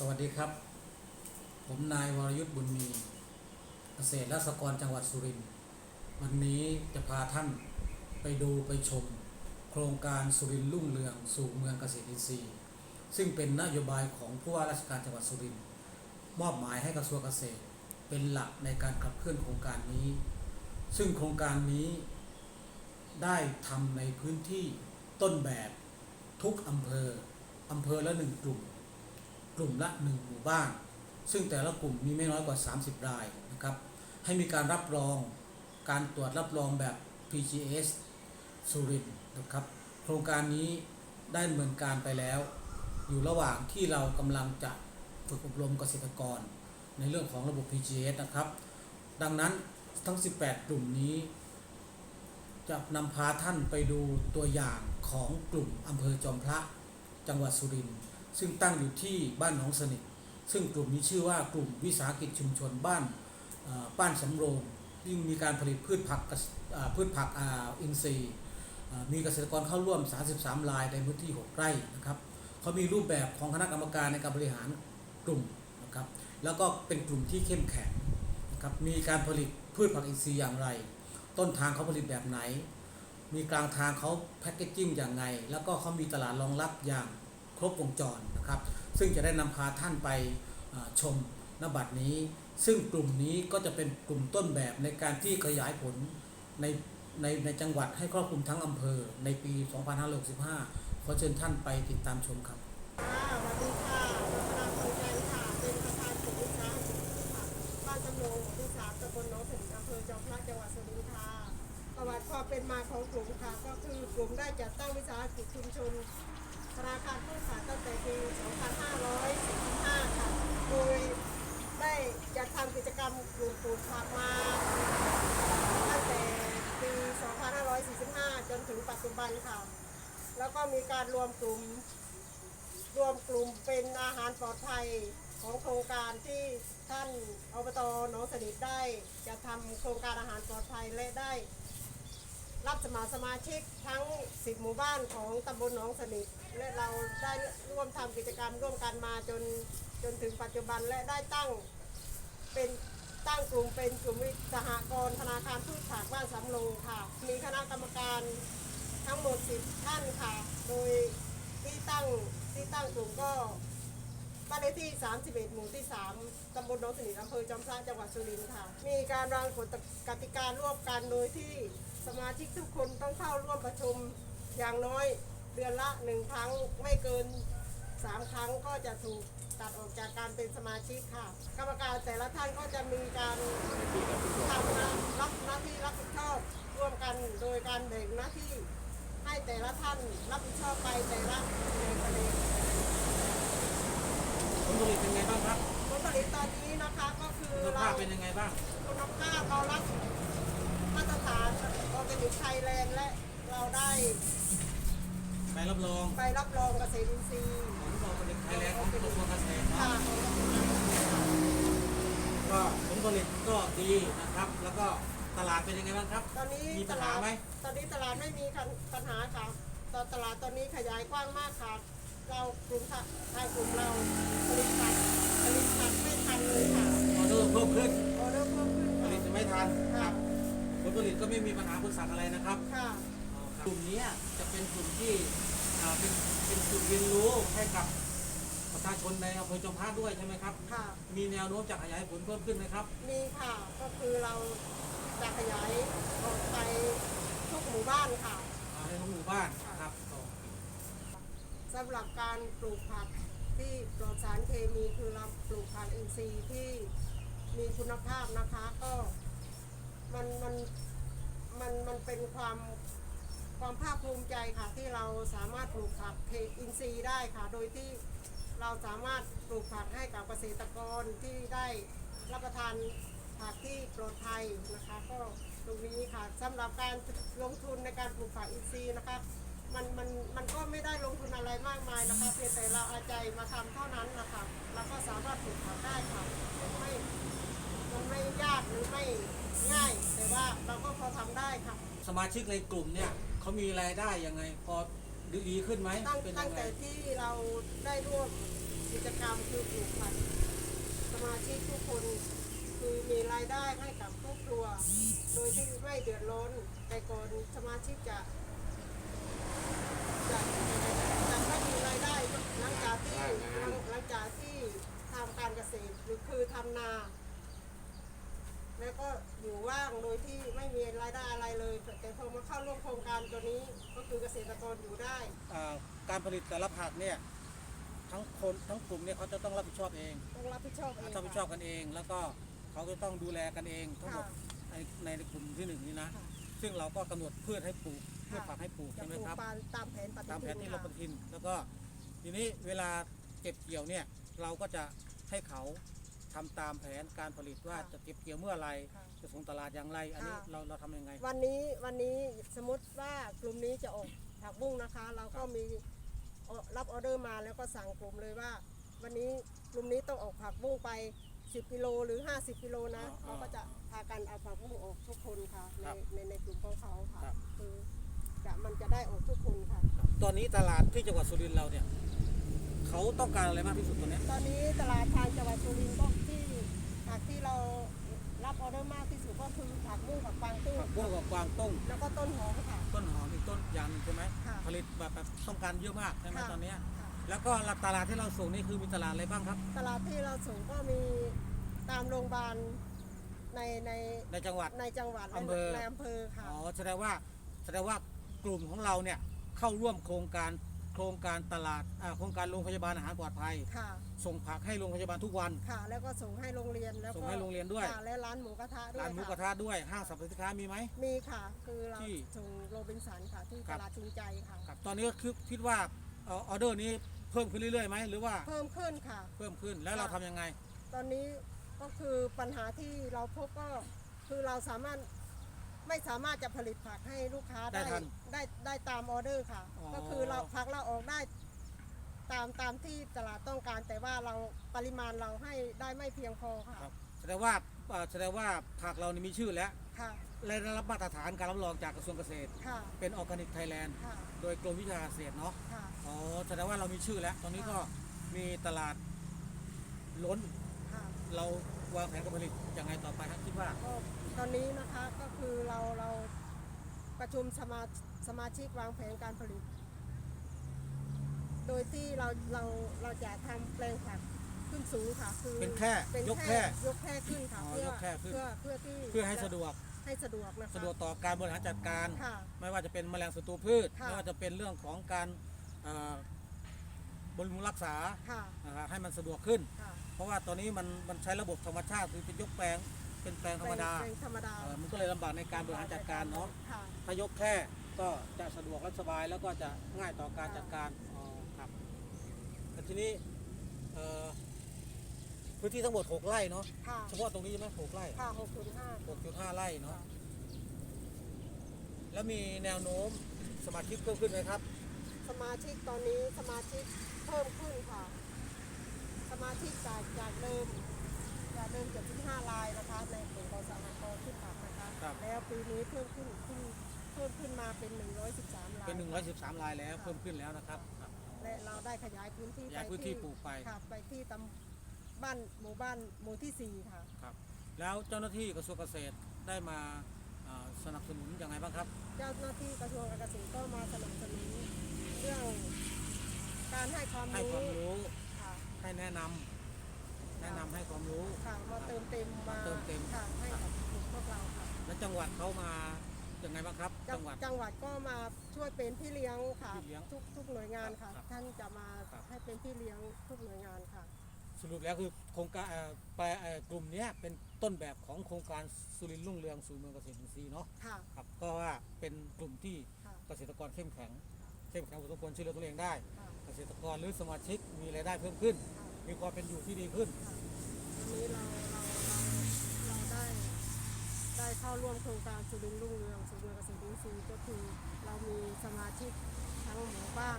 สวัสดีครับ ผมนายวรยุทธ์บุญมี เกษตรและสหกรณ์จังหวัดสุรินทร์ วันนี้จะพาท่านไปดูไปชม โครงการสุรินทร์รุ่งเรืองสู่เมืองเกษตรอินทรีย์ ซึ่งเป็นนโยบายของผู้ว่าราชการจังหวัดสุรินทร์มอบหมายให้กระทรวงเกษตรเป็นหลักในการขับเคลื่อนโครงการนี้ ซึ่งโครงการนี้ได้ทำในพื้นที่ต้นแบบทุกอำเภออำเภอละหนึ่งกลุ่ม กลุ่มละหนึ่งหมู่บ้าน ซึ่งแต่ละกลุ่มมีไม่น้อยกว่า 30 รายนะครับ ให้มีการรับรองการตรวจรับรองแบบ PGS สุรินทร์นะครับ โครงการนี้ได้ดำเนินการไปแล้ว อยู่ระหว่างที่เรากำลังจะฝึกอบรมเกษตรกร ในเรื่องของระบบ PGS นะครับ ดังนั้นทั้ง 18 กลุ่มนี้ จะนำพาท่านไปดูตัวอย่างของกลุ่มอำเภอจอมพระจังหวัดสุรินทร์ ซึ่งตั้งอยู่ที่บ้านหนองสนิทซึ่งกลุ่มนี้ชื่อว่ากลุ่มวิสาหกิจชุมชนบ้านบ้านสำโรงที่มีการผลิตพืชผักพืชผักอินทรีย์มีเกษตรกรเข้าร่วม 33 รายในพื้นที่ 6 ไร่นะครับเขามีรูปแบบของคณะกรรมการในการบริหารกลุ่มนะครับแล้วก็เป็นกลุ่มที่เข้มแข็งนะครับมีการผลิตพืชผักอินทรีย์อย่างไร ต้นทางเขาผลิตแบบไหน มีกลางทางเขาแพ็กเกจจิ้งอย่างไง แล้วก็เขามีตลาดรองรับอย่าง ครบวงจรนะครับ ซึ่งจะได้นำพาท่านไปชมนบัตรนี้ ซึ่งกลุ่มนี้ก็จะเป็นกลุ่มต้นแบบในการที่ขยายผลในในในจังหวัดให้ครอบคลุมทั้งอำเภอในปี 2565 ขอเชิญท่านไปติดตามชมครับสวัสดีค่ะรัตนาพงษ์จันค่ะ เป็นประธานกลุ่มวิสาหกิจค่ะบ้านจำลองหมู่ที่สามตำบลหนองสนิทอำเภอจอมพระจังหวัดสุรินทร์ค่ะประวัติความเป็นมาของกลุ่มค่ะ ก็คือกลุ่มได้จัดตั้งวิสาหกิจชุมชน ธนาคารพืชผลตั้งแต่ปี2545ค่ะ โดยได้จัดทำกิจกรรมกลุ่มปลูกผักมาตั้งแต่ปี 2545 จนถึงปัจจุบันค่ะ แล้วก็มีการรวมกลุ่มรวมกลุ่มเป็นอาหารปลอดภัยของโครงการที่ท่านอบตหนองสนิทได้จะทำโครงการอาหารปลอดภัยและได้ รับสมัครสมาชิกทั้ง 10 หมู่บ้านของตำบลหนองสนิท และเราได้ร่วมทำกิจกรรมร่วมกันมาจนจนถึงปัจจุบันและได้ตั้งเป็นตั้งกลุ่มเป็นกลุ่มวิสหกรณ์ธนาคารพืชผักบ้านสำโรงค่ะ มีคณะกรรมการทั้งหมด 10 ท่านค่ะ โดยที่ตั้งที่ตั้งกลุ่มก็บ้านเลขที่ 31 หมู่ที่ 3 ตำบลหนองสนิทอำเภอจอมพระจังหวัดสุรินทร์ค่ะ มีการวางกฎกติการ่วมกันโดยที่สมาชิกทุกคนต้องเข้าร่วมประชุมอย่างน้อย เดือนละหนึ่งครั้งไม่เกินสามครั้งก็จะถูกตัดออกจากการเป็นสมาชิกค่ะ กรรมการแต่ละท่านก็จะมีการทำงานรับหน้าที่รับผิดชอบร่วมกันโดยการแบ่งหน้าที่ให้แต่ละท่านรับผิดชอบไปแต่ละในประเด็นผลผลิตเป็นไงบ้างครับผลผลิตตอนนี้นะคะก็คือคุณเราภาพเป็นยังไงบ้าง คุณภาพเรารับมาตรฐานออร์แกนิกไทยแลนด์และเราได้ ใบรับรองไปรับรองเกษตรอินทรีย์ของบริษัทไทยแลนด์ของกระทรวงเกษตรค่ะเนาะก็ผลผลิตก็ดีนะครับ แล้วก็ตลาดเป็นยังไงบ้างครับ ตอนนี้มีปัญหาไหมตอนนี้ตลาดไม่มีปัญหาค่ะตอนตลาดตอนนี้ขยายกว้างมากค่ะ เรากลุ่มค่ะทางกลุ่มเราผลิตผักผลิตผักไม่ทันเลยค่ะออเดอร์เพิ่มขึ้นออเดอร์เพิ่มขึ้นผลิตจะไม่ทันค่ะผลผลิตก็ไม่มีปัญหาอุปสรรคอะไรนะครับค่ะก ลุ่มนี้จะเป็นกลุ่มที่อ่าเป็นเป็นจุดเรียนรู้ให้กับประชาชนในอำเภอจอมพระด้วยใช่ไหมครับ ค่ะ มีแนวโน้มจะขยายผลเพิ่มขึ้นไหมครับ มีค่ะ ก็คือเราจะขยายออกไปทุกหมู่บ้านค่ะอ่าในทุกหมู่บ้านนะครับก็สำหรับการปลูกผักที่ปลอดสารเคมีคือเราปลูกผักอินทรีย์ที่มีคุณภาพนะคะก็มันมันมันมันเป็นความ ความภาคภูมิใจค่ะที่เราสามารถปลูกผักเคอินทรีย์ได้ค่ะ โดยที่เราสามารถปลูกผักให้กับเกษตรกรที่ได้รับประทานผักที่ปลอดภัยนะคะ ก็ตรงนี้ค่ะสำหรับการลงทุนในการปลูกผักอินทรีย์นะคะมันมันมันก็ไม่ได้ลงทุนอะไรมากมายนะคะเพียงแต่เราเอาใจมาทำเท่านั้นนะคะเราก็สามารถปลูกผักได้ค่ะไม่มันไม่ยากหรือไม่ง่าย แต่ว่าเราก็พอทำได้ค่ะ สมาชิกในกลุ่มเนี่ย เขามีรายได้ยังไง พอดีขึ้นไหมตั้งเป็นตั้ยังงไงแต่ที่เราได้ร่วมกิจกรรมคือปลูกผักสมาชิกทุกคนคือมีรายได้ให้กับครอบครัว โดยที่ไม่เดือดร้อนแต่ก่อนสมาชิกจะจะจะไม่มีรายได้หลังจากที่หลังหลังจากที่ทำการเกษตรหรือคือทำนา แล้วก็อยู่ว่างโดยที่ไม่มีรายได้อะไรเลย แต่พอมาเข้าร่วมโครงการตัวนี้ก็คือเกษตรกรอยู่ได้อ่าการผลิตแต่ละผักเนี่ยทั้งคนทั้งกลุ่มเนี่ยเขาจะต้องรับผิดชอบเองต้องรับผิดชอบเองรับผิดชอบกันเอง แล้วก็เขาจะต้องดูแลกันเองทั้งหมดค่ะในในกลุ่มที่หนึ่งนี้นะค่ะซึ่งเราก็กำหนดพืชให้ปลูกพืชผักให้ปลูกจะใช่ไหมปลูกครับปานตามแผนปฏิตามแผทินนที่เราค่ะปฏิทิน แล้วก็ทีนี้เวลาเก็บเกี่ยวเนี่ยเราก็จะให้เขา ทำตามแผนการผลิตว่าจะเก็บเกี่ยวเมื่อไหรค่ะจะส่งตลาดอย่างไร อันนี้ค่ะเราเราทำยังไง วันนี้วันนี้สมมติว่ากลุ่มนี้จะออกผักบุ้งนะคะ เราก็มีเอ่อรับออเดอร์มาแล้วก็สั่งกลุ่มเลยว่า วันนี้กลุ่มนี้ต้องออกผักบุ้งไป 10กิโลหรือ 50กิโลนะอ๋อเราก็จะพากันเอาผักบุ้งออกทุกคนค่ะในครับในในกลุ่มของเขาค่ะครับคือจะมันจะได้ออกทุกคนค่ะ ตอนนี้ตลาดที่จังหวัดสุรินทร์เราเนี่ยเขาต้องการอะไรมากที่สุดตอนเนี้ยตอนนี้ตลาดทางจังหวัดสุรินทร์ก็ที่ผักที่เรารับออเดอร์มากที่สุดก็ คือผักบุ้งกับฟางตุ้งผักบุ้งกับกวางตุ้งแล้วก็ต้นหอมค่ะ ต้นหอมอีกต้นยางหนึ่งใช่ไหมค่ะผลิตแบบแบบต้องการเยอะมากใช่ไหมค่ะตอนเนี้ยค่ะแล้วก็ตลาดที่เราส่งนี่คือมีตลาดอะไรบ้างครับ ตลาดที่เราส่งก็มีตามโรงพยาบาลในในในจังหวัดในจังหวัดอำเภอในอำเภอค่ะอ๋อแสดงว่าแสดงว่ากลุ่มของเราเนี่ยเข้าร่วมโครงการโครงการตลาดอ่าโครงการโรงพยาบาลอาหารปลอดภัย ค่ะ ส่งผักให้โรงพยาบาลทุกวัน ค่ะ แล้วก็ส่งให้โรงเรียนแล้วส่งก็ให้โรงเรียนด้วย ค่ะและร้านหมูกระทะด้วยร้านหมูกระทะด้วยห้างสรรพสินค้ามีไหม มีค่ะ คือเราที่ส่งโรบินสันค่ะที่ครัตบลาดจริงใจค่ะ ครับตอนนี้ก็คือคิดว่าเออออเดอร์นี้เพิ่มขึ้นเรื่อยๆไหมหรือว่าเพิ่มขึ้นค่ะ เพิ่มขึ้นแล้วเราทำยังไง ตอนนี้ก็คือปัญหาที่เราพบก็คือเราสามารถ ไม่สามารถจะผลิตผักให้ลูกค้าได้ได้ทันได้ได้ตามออเดอร์ค่ะ อ๋อ ก็คือเราผักเราออกได้ตามตามที่ตลาดต้องการ แต่ว่าเราปริมาณเราให้ได้ไม่เพียงพอค่ะครับแสดงว่าเอ่อแสดงว่าผักเรานี่มีชื่อแล้วค่ะและได้รับมาตรฐานการรับรองจากกระทรวงเกษตร ค่ะเป็นออร์แกนิกไทยแลนด์ค่ะโดยกรมวิชาเกษตรเนาะค่ะ อ๋อแสดงว่าเรามีชื่อแล้ว ตอนนี้ก็ค่ะ มีตลาดล้นค่ะ เราวางแผนการผลิตยังไงต่อไปครับคิดว่าก็ ตอนนี้นะคะก็คือเราเราประชุมสมาสมาชิกวางแผนการผลิต โดยที่เราเราเราจะทำแปลงผักขึ้นสูงค่ะคือเป็นแค่เป็นยกแค่ยกแค่ขึ้นค่ะอ๋อเพื่อยกแค่ขึ้น เพื่อเพื่อที่เพื่อให้สะดวกให้สะดวกนะคะ สะดวกต่อการบริหารจัดการ ค่ะไม่ว่าจะเป็นแมลงศัตรูพืชค่ะ ไม่ว่าจะเป็นเรื่องของการเอ่อบำรุงรักษาค่ะนะครับให้มันสะดวกขึ้น ค่ะ เพราะว่าตอนนี้มันมันใช้ระบบธรรมชาติคือเป็นยกแปลง เป็นแปลงธรรมดาแปลงธรรมดาเอ่อมันก็เลยลำบากในการบริหารจัดการเนาะค่ะ ถ้ายกแค่ก็จะสะดวกและสบายแล้วก็จะง่ายต่อการจัดการอ๋อครับแต่ทีนี้เอ่อพื้นที่ทั้งหมด6ไร่เนาะค่ะเฉพาะตรงนี้ใช่ไหมหกไร่ ค่ะหกศูนย์ห้า 6.5 ไร่เนาะแล้วมีแนวโน้มสมาชิกเพิ่มขึ้นไหมครับ สมาชิกตอนนี้สมาชิกเพิ่มขึ้นค่ะ สมาชิกจากจากเดิม ปีนี้เพิ่มขึ้นขึ้นเพิ่มขึ้นมาเป็น 113รายเป็น 113รายแล้วเพิ่มขึ้นแล้วนะครับครับ และเราได้ขยายพื้นที่ขยายพื้นที่ปลูกไป ค่ะไปที่ตำบ้านหมู่บ้านหมู่ที่ 4 ค่ะ ครับ แล้วเจ้าหน้าที่กระทรวงเกษตรได้มาอ่าสนับสนุนยังไงบ้างครับ เจ้าหน้าที่กระทรวงการเกษตรก็มาสนับสนุนเรื่องการให้ความให้ความรู้รู้ค่ะ ให้แนะนำแนะนำให้ความรู้ ค่ะมาเติมเต็มมาเติมเต็ม ค่ะให้กับกลุ่มพวกเราค่ะ แล้วจังหวัดเขามายังไงบ้างครับจัจังหวัด จังหวัดก็มาช่วยเป็นพี่เลี้ยงค่ะ พี่เลี้ยงทุกทุกหน่วยงานค่ะ ครับท่านจะมาครับ ให้เป็นพี่เลี้ยงทุกหน่วยงานค่ะ สรุปแล้วคือโครงการเอ่อแปลเอ่อกลุ่มเนี้ยเป็นต้นแบบของโครงการสุรินทร์รุ่งเรืองสู่เมืองเกษตรอินทรีย์เนาะค่ะ ครับก็ว่าเป็นกลุ่มที่ค่ะ เกษตรกรเข้มแข็งเข้มแข็งพอสมควรช่วยเหลือตัวเองได้ ค่ะ เกษตรกรหรือสมาชิกมีรายได้เพิ่มขึ้น ค่ะ มีความเป็นอยู่ที่ดีขึ้นค่ะวันนี้เราเราเราเราได้ ได้เข้าร่วมโครงการสุรินทร์รุ่งเรืองสู่เมืองเกษตรอินทรีย์ก็คือเรามีสมาชิกทั้งหมู่บ้าน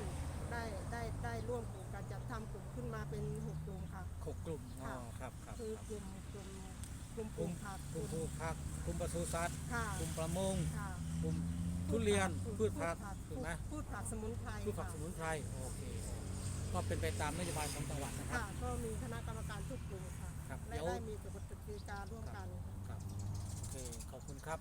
ได้ได้ได้ร่วมกลุ่มการจัดทำกลุ่มขึ้นมาเป็นหกกลุ่มค่ะ หกกลุ่มอ๋อค่ะ ครับครับคือครับกลุ่มกลุ่มกลุ่มปกลูลุ่มกผักกลุ่มปลูกผักกลุ่มปศุสัตว์ค่ะกลุ่มประมงค่ะกลุ่มทุเรียนพืชผักถูกไหมพืชผักสมุนไพรพืชผักค่ะสมุนไพรโอเคก็เป็นไปตามนโยบายของจังหวัดนะครับ ค่ะ ก็มีคณะกรรมการทุกกลุ่มค่ะ ครับและเดี๋ยว ได้มีกฎกติการ่วมกันค่ะครับโอเค ขอบคุณครับ